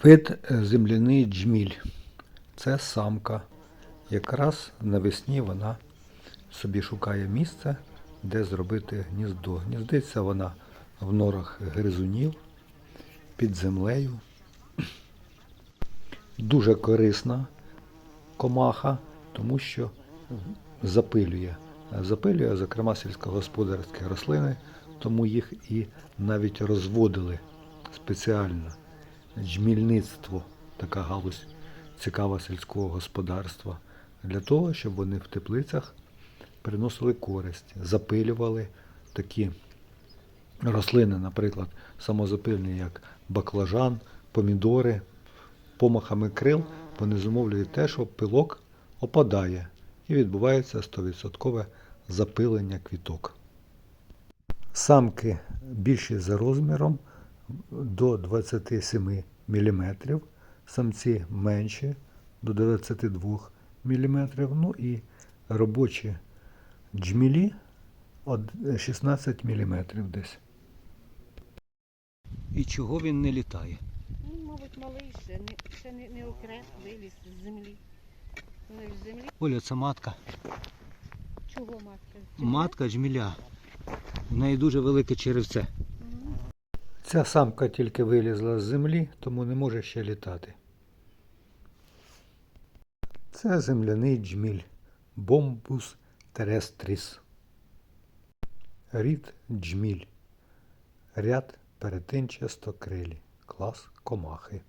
Вид е, земляний джміль. Це самка. Якраз навесні вона собі шукає місце, де зробити гніздо. Гніздиться вона в норах гризунів під землею. Дуже корисна комаха, тому що запилює. Запилює, зокрема, сільськогосподарські рослини, тому їх і навіть розводили спеціально. Джмільництво, така галузь цікава сільського господарства, для того, щоб вони в теплицях приносили користь, запилювали такі рослини, наприклад, самозапильні, як баклажан, помідори, помахами крил, вони зумовлюють те, що пилок опадає і відбувається 100% запилення квіток. Самки більші за розміром до 27 мм, самці менші до 22 мм, ну і робочі джмілі 16 мм десь. І чого він не літає? Ну, мабуть, малий ще, не, ще не, не окреп, виліз з землі. З землі. Оля, це матка. Чого матка? Матка джміля. У неї дуже велике черевце. Ця самка тільки вилізла з землі, тому не може ще літати. Це земляний джміль бомбус терестріс. Рід джміль. Ряд перетинчастокрилі. Клас комахи.